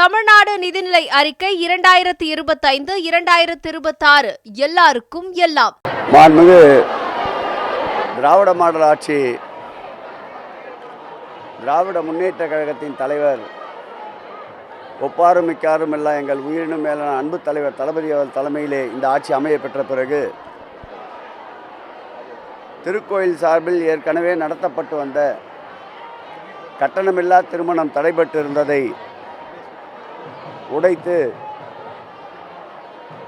தமிழ்நாடு நிதிநிலை அறிக்கை இரண்டாயிரத்தி இருபத்தைந்து இரண்டாயிரத்தி இருபத்தாறு. எல்லாருக்கும் எல்லாம். மாண்புமிகு திராவிட மாடல் ஆட்சி திராவிட முன்னேற்ற கழகத்தின் தலைவர் ஒப்பாரும் மிக்காரும் எல்லாம் எங்கள் உயிரினும் மேலான அன்பு தலைவர் தளபதி அவர் தலைமையிலே இந்த ஆட்சி அமைய பெற்ற பிறகு திருக்கோயில் சார்பில் ஏற்கனவே நடத்தப்பட்டு வந்த கட்டணமில்லா திருமணம் தடைபட்டு இருந்ததை உடைத்து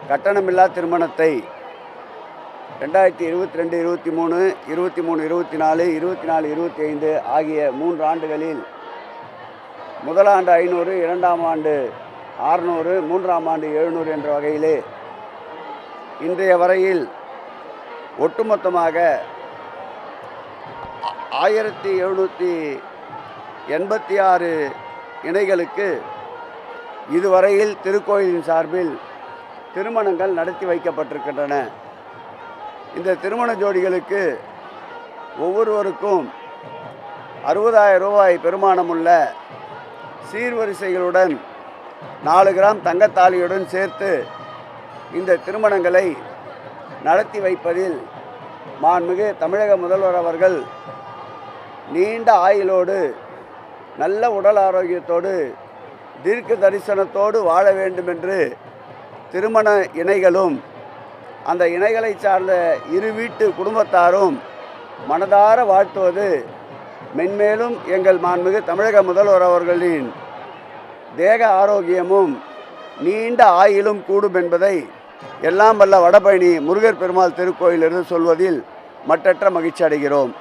கட்டணமில்லா திருமணத்தை ரெண்டாயிரத்தி இருபத்தி ரெண்டு இருபத்தி மூணு இருபத்தி மூணு இருபத்தி நாலு இருபத்தி நாலு இருபத்தி ஐந்து ஆகிய மூன்று ஆண்டுகளில் முதலாண்டு ஐநூறு இரண்டாம் ஆண்டு ஆறுநூறு மூன்றாம் ஆண்டு எழுநூறு என்ற வகையிலே இன்றைய வரையில் ஒட்டுமொத்தமாக ஆயிரத்தி எழுநூற்றி எண்பத்தி ஆறு இணைகளுக்கு இதுவரையில் திருக்கோயிலின் சார்பில் திருமணங்கள் நடத்தி வைக்கப்பட்டிருக்கின்றன. இந்த திருமண ஜோடிகளுக்கு ஒவ்வொருவருக்கும் அறுபதாயிரம் ரூபாய் பெருமானமுள்ள சீர்வரிசைகளுடன் நாலு கிராம் தங்கத்தாலியுடன் சேர்த்து இந்த திருமணங்களை நடத்தி வைப்பதில் மாண்புமிகு தமிழக முதல்வர் அவர்கள் நீண்ட ஆயுளோடு நல்ல உடல் ஆரோக்கியத்தோடு தீர்க்க தரிசனத்தோடு வாழ வேண்டும் என்று திருமண இணைகளும் அந்த இணைகளை சார்ந்த இரு வீட்டு குடும்பத்தாரும் மனதார வாழ்த்துவது மென்மேலும் எங்கள் மாண்புமிகு தமிழக முதல்வர் அவர்களின் தேக ஆரோக்கியமும் நீண்ட ஆயிலும் கூடும் என்பதை எல்லாம் வல்ல வடபழனி முருகர் பெருமாள் திருக்கோயிலிருந்து சொல்வதில் மற்றற்ற மகிழ்ச்சி அடைகிறோம்.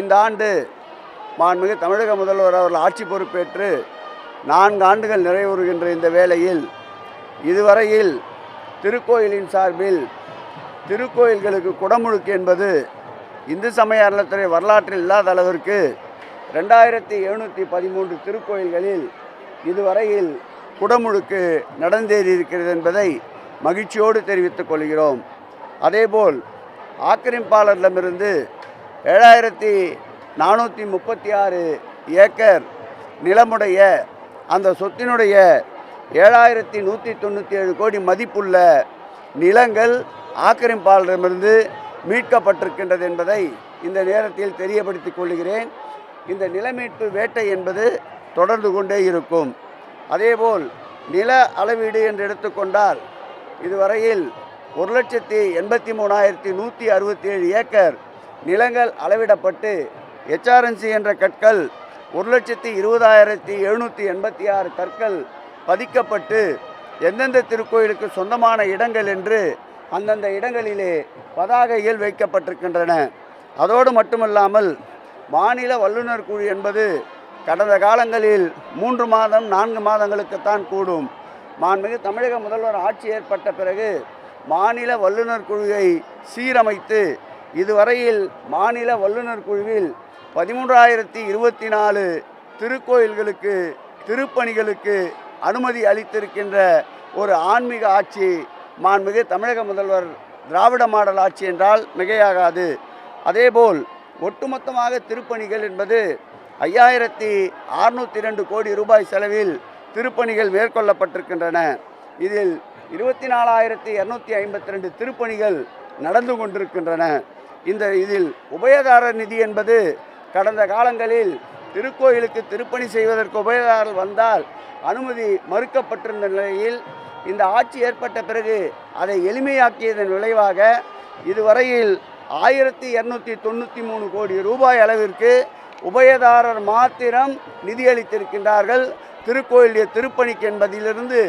இந்த ஆண்டு மாண்புமிகு தமிழக முதல்வர் அவர்கள் ஆட்சி பொறுப்பேற்று நான்கு ஆண்டுகள் நிறைவுறுகின்ற இந்த வேளையில் இதுவரையில் திருக்கோயிலின் சார்பில் திருக்கோயில்களுக்கு குடமுழுக்கு என்பது இந்து சமய அறநிலையத்துறை வரலாற்றில் இல்லாத அளவிற்கு ரெண்டாயிரத்தி எழுநூற்றி பதிமூன்று திருக்கோயில்களில் இதுவரையில் குடமுழுக்கு நடந்தேறி இருக்கிறது என்பதை மகிழ்ச்சியோடு தெரிவித்துக் கொள்கிறோம். அதேபோல் ஆக்கிரமிப்பாளரிடமிருந்து ஏழாயிரத்தி நானூற்றி முப்பத்தி ஆறு ஏக்கர் நிலமுடைய அந்த சொத்தினுடைய ஏழாயிரத்தி நூற்றி தொண்ணூற்றி ஏழு கோடி மதிப்புள்ள நிலங்கள் ஆக்கிரமிப்பாளரிடமிருந்து மீட்கப்பட்டிருக்கின்றது என்பதை இந்த நேரத்தில் தெரியப்படுத்திக் கொள்கிறேன். இந்த நிலமீட்பு வேட்டை என்பது தொடர்ந்து கொண்டே இருக்கும். அதேபோல் நில அளவீடு என்று எடுத்துக்கொண்டால் இதுவரையில் ஒரு லட்சத்தி எண்பத்தி மூணாயிரத்தி நூற்றி அறுபத்தி ஏழு ஏக்கர் நிலங்கள் அளவிடப்பட்டு ஹெச்ஆர்என்சி என்ற கற்கள் ஒரு லட்சத்தி இருபதாயிரத்தி எழுநூற்றி எண்பத்தி ஆறு கற்கள் பதிக்கப்பட்டு எந்தெந்த திருக்கோயிலுக்கு சொந்தமான இடங்கள் என்று அந்தந்த இடங்களிலே பதாகைகள் வைக்கப்பட்டிருக்கின்றன. அதோடு மட்டுமல்லாமல் மாநில வல்லுநர் குழு என்பது கடந்த காலங்களில் மூன்று மாதம் நான்கு மாதங்களுக்குத்தான் கூடும். மாண்புமிகு தமிழக முதல்வர் ஆட்சி ஏற்பட்ட பிறகு மாநில வல்லுநர் குழுவை சீரமைத்து இதுவரையில் மாநில வல்லுநர் குழுவில் பதிமூன்றாயிரத்தி இருபத்தி நாலு திருக்கோயில்களுக்கு திருப்பணிகளுக்கு அனுமதி அளித்திருக்கின்ற ஒரு ஆன்மீக ஆட்சி மாண்புமிகு தமிழக முதல்வர் திராவிட மாடல் ஆட்சி என்றால் மிகையாகாது. அதேபோல் ஒட்டுமொத்தமாக திருப்பணிகள் என்பது ஐயாயிரத்தி அறுநூற்றி ரெண்டு கோடி ரூபாய் செலவில் திருப்பணிகள் மேற்கொள்ளப்பட்டிருக்கின்றன. இதில் இருபத்தி நாலாயிரத்தி இரநூத்தி ஐம்பத்தி ரெண்டு திருப்பணிகள் நடந்து கொண்டிருக்கின்றன. இந்த இதில் உபயதார நிதி என்பது கடந்த காலங்களில் திருக்கோயிலுக்கு திருப்பணி செய்வதற்கு உபயதாரர் வந்தால் அனுமதி மறுக்கப்பட்டிருந்த நிலையில் இந்த ஆட்சி ஏற்பட்ட பிறகு அதை எளிமையாக்கியதன் விளைவாக இதுவரையில் ஆயிரத்தி இரநூத்தி தொண்ணூற்றி மூணு கோடி ரூபாய் அளவிற்கு உபயதாரர் மாத்திரம் நிதியளித்திருக்கின்றார்கள் திருக்கோயிலுடைய திருப்பணிக்கு என்பதிலிருந்து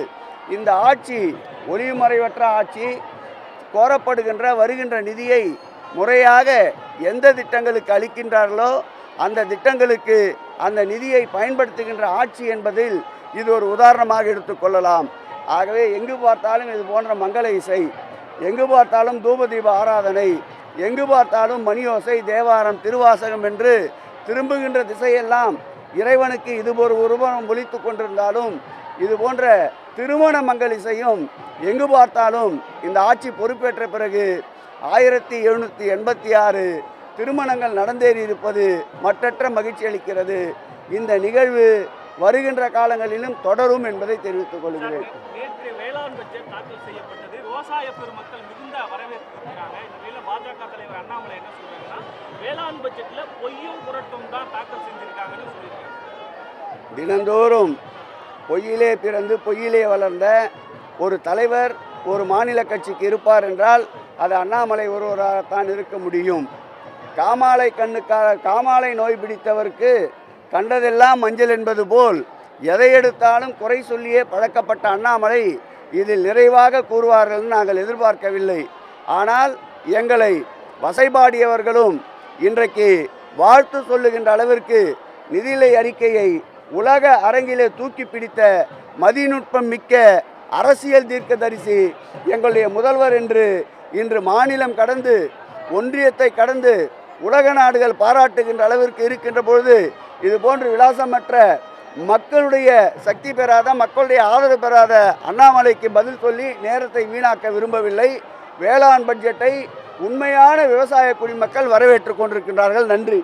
இந்த ஆட்சி ஒளிமறைவற்ற ஆட்சி கோரப்படுகின்ற வருகின்ற நிதியை முறையாக எந்த திட்டங்களுக்கு அளிக்கின்றார்களோ அந்த திட்டங்களுக்கு அந்த நிதியை பயன்படுத்துகின்ற ஆட்சி என்பதில் இது ஒரு உதாரணமாக எடுத்துக்கொள்ளலாம் ஆகவே எங்கு பார்த்தாலும் இது போன்ற மங்கள இசை எங்கு பார்த்தாலும் தூபதீப ஆராதனை எங்கு பார்த்தாலும் மணியோசை தேவாரம் திருவாசகம் என்று திரும்புகின்ற திசையெல்லாம் இறைவனுக்கு இது ஒரு உருவம் ஒழித்து கொண்டிருந்தாலும் இது போன்ற திருமண மங்கள் இசையும் எங்கு பார்த்தாலும் இந்த ஆட்சி பொறுப்பேற்ற பிறகு ஆயிரத்தி எழுநூற்றி எண்பத்தி ஆறு திருமணங்கள் நடந்தேறி இருப்பது மற்றற்ற மகிழ்ச்சி அளிக்கிறது. இந்த நிகழ்வு வருகின்ற காலங்களிலும் தொடரும் என்பதை தெரிவித்துக் கொள்கிறேன். தினந்தோறும் பொய்யிலே பிறந்து பொய்யிலே வளர்ந்த ஒரு தலைவர் ஒரு மாநில கட்சிக்கு இருப்பார் என்றால் அது அண்ணாமலை ஒருவராகத்தான் இருக்க முடியும். காமாலை கண்ணுக்காக காமாலை நோய் பிடித்தவருக்கு கண்டதெல்லாம் மஞ்சள் என்பது போல். எதை எடுத்தாலும் குறை சொல்லியே பழக்கப்பட்ட அண்ணாமலை இதில் நிறைவாக கூறுவார்கள் நாங்கள் எதிர்பார்க்கவில்லை. ஆனால் எங்களை வசைபாடியவர்களும் இன்றைக்கு வாழ்த்து சொல்லுகின்ற அளவிற்கு நிதிநிலை அறிக்கையை உலக அரங்கிலே தூக்கி பிடித்த மதிநுட்பம் மிக்க அரசியல் தீர்க்கதரிசி எங்களுடைய முதல்வர் என்று இன்று மாநிலம் கடந்து ஒன்றியத்தை கடந்து உலக நாடுகள் பாராட்டுகின்ற அளவிற்கு இருக்கின்ற பொழுது இது போன்று விலாசமற்ற மக்களுடைய சக்தி பெறாத மக்களுடைய ஆதரவு பெறாத அண்ணாமலைக்கு பதில் சொல்லி நேரத்தை வீணாக்க விரும்பவில்லை. வேளாண் பட்ஜெட்டை உண்மையான விவசாய குடிமக்கள் வரவேற்றுக் கொண்டிருக்கின்றார்கள். நன்றி.